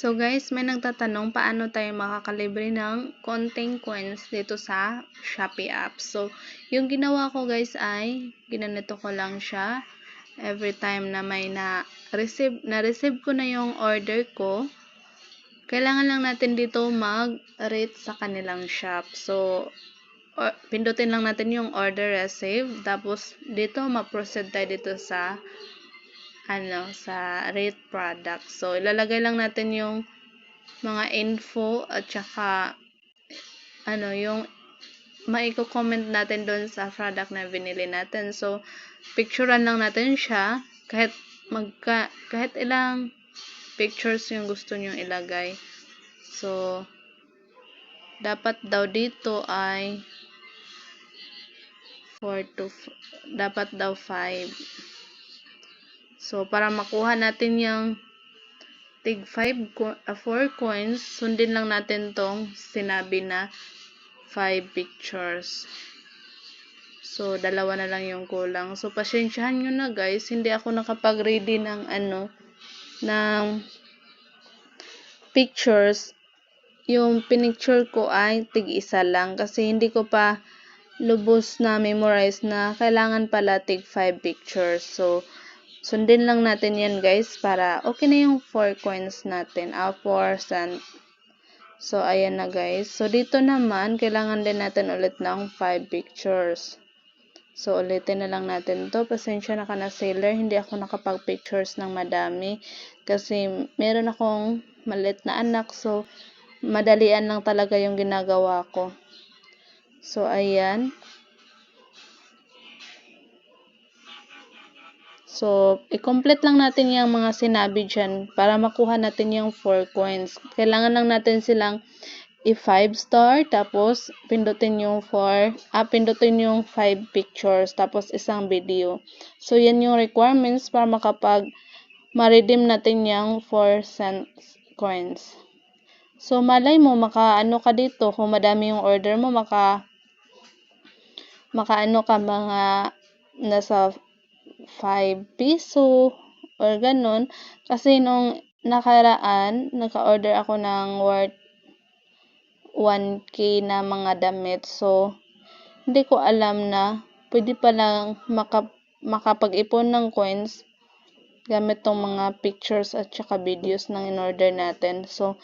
So guys, may nagtatanong paano tayo makakalibre ng konting coins dito sa Shopee app. So, yung ginawa ko guys ay ginanito ko lang siya every time na may na-receive na-receive ko na yung order ko. Kailangan lang natin dito mag-rate sa kanilang shop. So, or, pindutin lang natin yung order receive. Tapos, dito ma-proceed tayo dito sa ano, sa rate product. So, ilalagay lang natin yung mga info at saka ano, yung maiko-comment natin doon sa product na binili natin. So, picturean lang natin siya kahit magka, kahit ilang pictures yung gusto nyong ilagay. So, dapat daw dito ay 4 to dapat daw 5 So, para makuha natin yung tig 5, 4 coins, sundin lang natin tong sinabi na 5 pictures. So, dalawa na lang yung kulang. So, pasensyahan nyo na guys, hindi ako nakapag-ready ng ano, ng pictures. Yung pinicture ko ay tig isa lang kasi hindi ko pa lubos na memorize na kailangan pala tig 5 pictures. So, Sundin lang natin yan guys para okay na yung 4 coins natin. Ah, 4 cent. So, ayan na guys. So, dito naman, kailangan din natin ulit ng 5 pictures. So, ulitin na lang natin to. Pasensya na ka na sailor. Hindi ako nakapag-pictures ng madami. Kasi, meron akong malit na anak. So, madalian lang talaga yung ginagawa ko. So, ayan. So, i-complete lang natin yung mga sinabi dyan para makuha natin yung 4 coins. Kailangan lang natin silang i-5 star, tapos pindutin yung 4, ah, pindutin yung 5 pictures, tapos isang video. So, yan yung requirements para makapag ma-redeem natin yung 4 cents coins. So, malay mo, maka-ano ka dito, kung madami yung order mo, maka maka-ano ka mga nasa 5 piso or ganun. Kasi nung nakaraan, naka-order ako ng worth 1k na mga damit. So, hindi ko alam na pwede pa lang maka, makapag-ipon ng coins gamit tong mga pictures at saka videos ng in-order natin. So,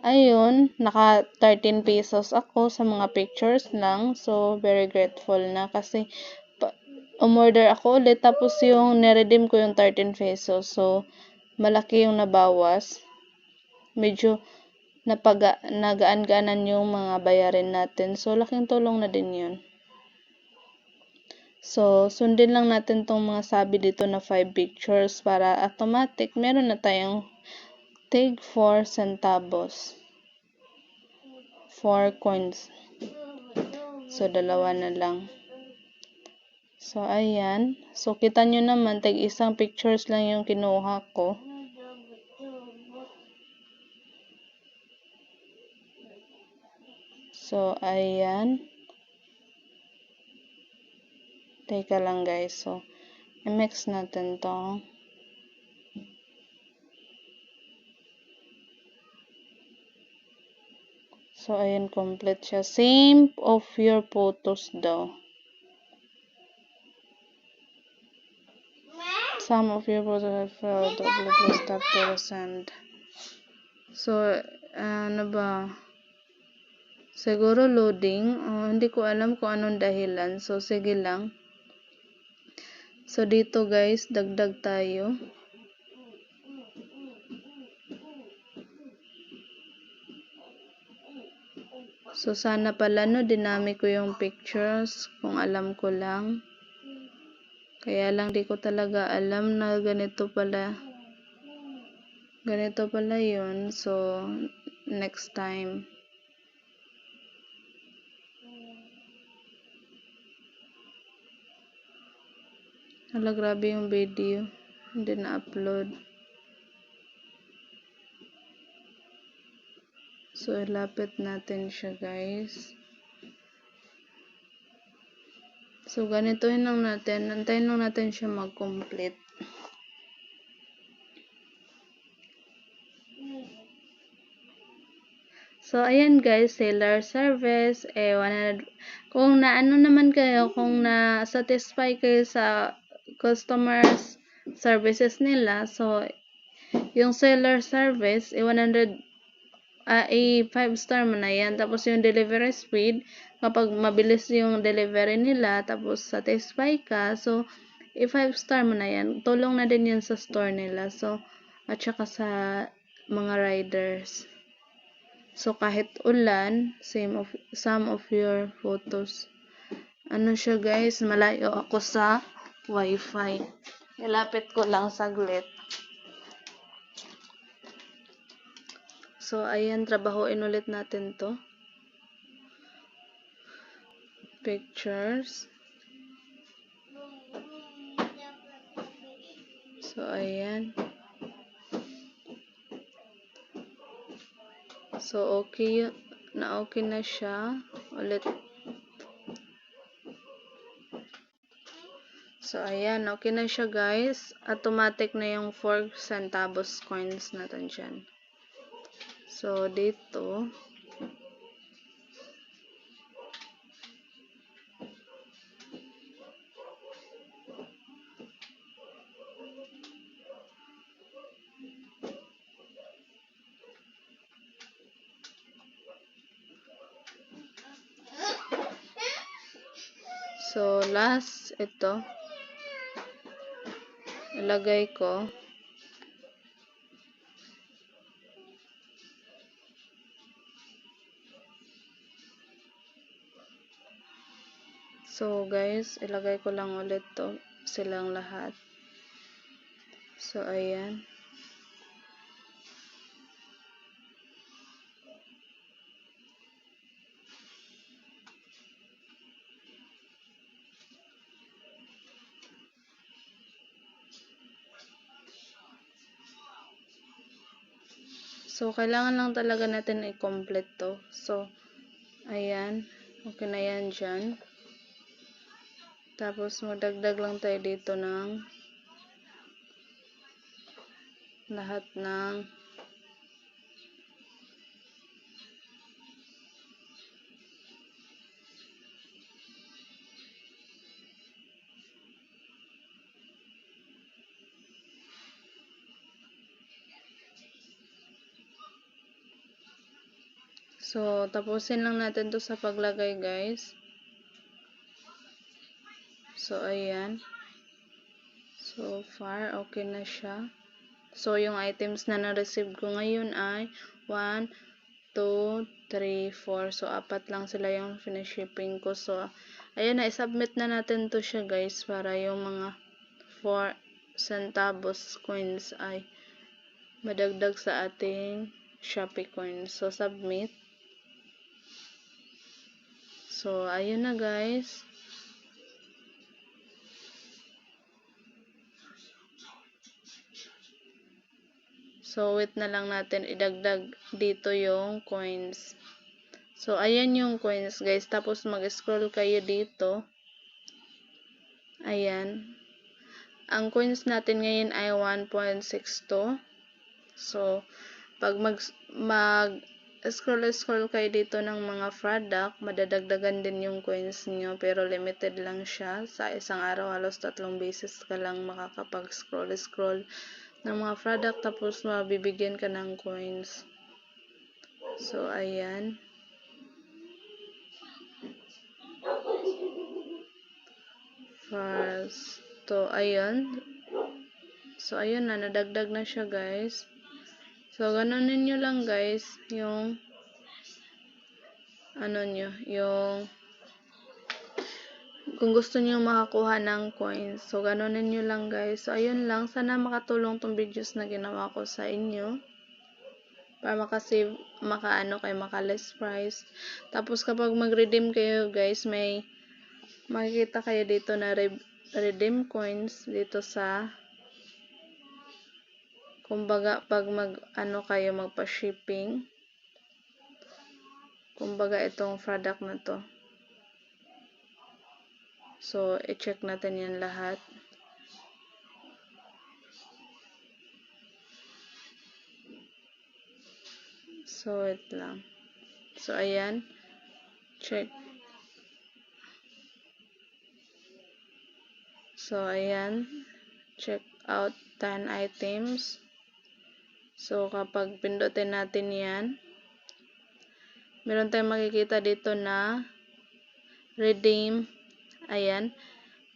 ayun, naka 13 pesos ako sa mga pictures lang. So, very grateful na kasi umorder ako ulit tapos yung niredeem ko yung 13 pesos. So, malaki yung nabawas. Medyo napaga, nagaan-gaanan yung mga bayarin natin. So, laking tulong na din yun. So, sundin lang natin tong mga sabi dito na 5 pictures para automatic meron na tayong take 4 centavos. 4 coins. So, dalawa na lang. So, ayan. So, kita nyo naman, tag isang pictures lang yung kinuha ko. So, ayan. Teka lang guys. So, i-mix natin to. So, ayan, complete siya. Same of your photos daw. Some of your photos have failed please stop to send so ano ba siguro loading oh, hindi ko alam kung anong dahilan. So sige lang. So dito guys dagdag tayo. So, sana pala, no, dinami ko yung pictures. Kung alam ko lang. Kaya lang di ko talaga alam na ganito pala. Ganito pala yun. So, next time. Hala, grabe yung video. Hindi na-upload. So, ilapit natin siya, guys. So, ganitohin lang natin. Antayin lang natin siya mag-complete. So, ayan guys, seller service, eh, 100, kung naano naman kayo, kung na-satisfy kayo sa customers services nila, so, yung seller service, eh, 100, ah, eh, 5 star mo na yan. Tapos, yung delivery speed, kapag mabilis yung delivery nila, tapos satisfy ka, so, eh, 5 star mo na yan. Tulong na din yan sa store nila. So, at saka sa mga riders. So, kahit ulan, same of, some of your photos. Ano siya guys, malayo ako sa wifi. Ilapit ko lang saglit. So, ayan, trabahoin ulit natin to. Pictures. So, ayan. So, okay, na okay na siya. Ulit. So, ayan, okay na siya guys. Automatic na yung 4 centavos coins natin dyan. So, dito. So, last, ito. Ilagay ko. So, guys, ilagay ko lang ulit to silang lahat. So, ayan. So, kailangan lang talaga natin i-complete to. So, ayan. Okay na yan dyan. Tapos, magdagdag lang tayo dito ng lahat ng So, tapusin lang natin to sa paglagay, guys. So, ayan. So far, okay na siya. So, yung items na na-receive ko ngayon ay 1, 2, 3, 4. So, apat lang sila yung finish-shipping ko. So, ayan na, i-submit na natin to siya, guys, para yung mga 4 centavos coins ay madagdag sa ating Shopee coins. So, submit. So, ayun na guys. So, wait na lang natin idagdag dito yung coins. So, ayan yung coins guys. Tapos, mag-scroll kayo dito. Ayan. Ang coins natin ngayon ay 1.62. So, pag mag, mag scroll scroll kayo dito ng mga product, madadagdagan din yung coins nyo, pero limited lang siya. Sa isang araw, halos tatlong beses ka lang makakapag scroll scroll ng mga product, tapos mabibigyan ka ng coins. So, ayan. First, to, ayun. So, ayun na, nadagdag na siya, guys. So, ganunin nyo lang guys, yung ano nyo, yung kung gusto nyo makakuha ng coins. So, ganunin nyo lang guys. So, ayun lang. Sana makatulong tong videos na ginawa ko sa inyo. Para makasave, makaano kayo, maka-less price. Tapos, kapag mag-redeem kayo guys, may makikita kayo dito na re redeem coins dito sa kumbaga pag mag ano kayo magpa-shipping kumbaga itong product na to so i-check natin yan lahat so wait lang So, ayan. Check. So, ayan. Check out 10 items. So, kapag pindutin natin yan, meron tayong makikita dito na redeem. Ayan.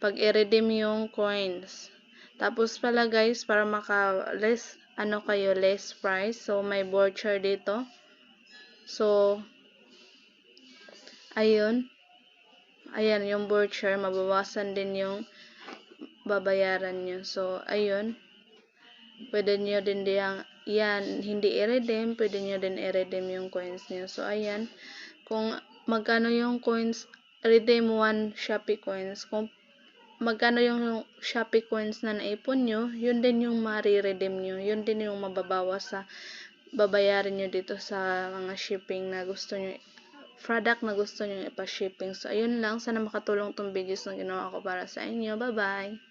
Pag i-redeem yung coins. Tapos pala guys, para maka less, ano kayo, less price. So, may voucher dito. So, ayun. Ayan, yung voucher, mabawasan din yung babayaran nyo. So, ayun. Pwede nyo din diyang, yan, hindi i-redeem, pwede nyo din i-redeem yung coins nyo. So, ayan. Kung magkano yung coins, redeem one Shopee coins. Kung magkano yung Shopee coins na naipon nyo, yun din yung ma-redeem nyo. Yun din yung mababawas sa babayarin nyo dito sa mga shipping na gusto nyo product na gusto nyo ipa-shipping. So, ayun lang. Sana makatulong tong videos na ginawa ko para sa inyo. Bye-bye!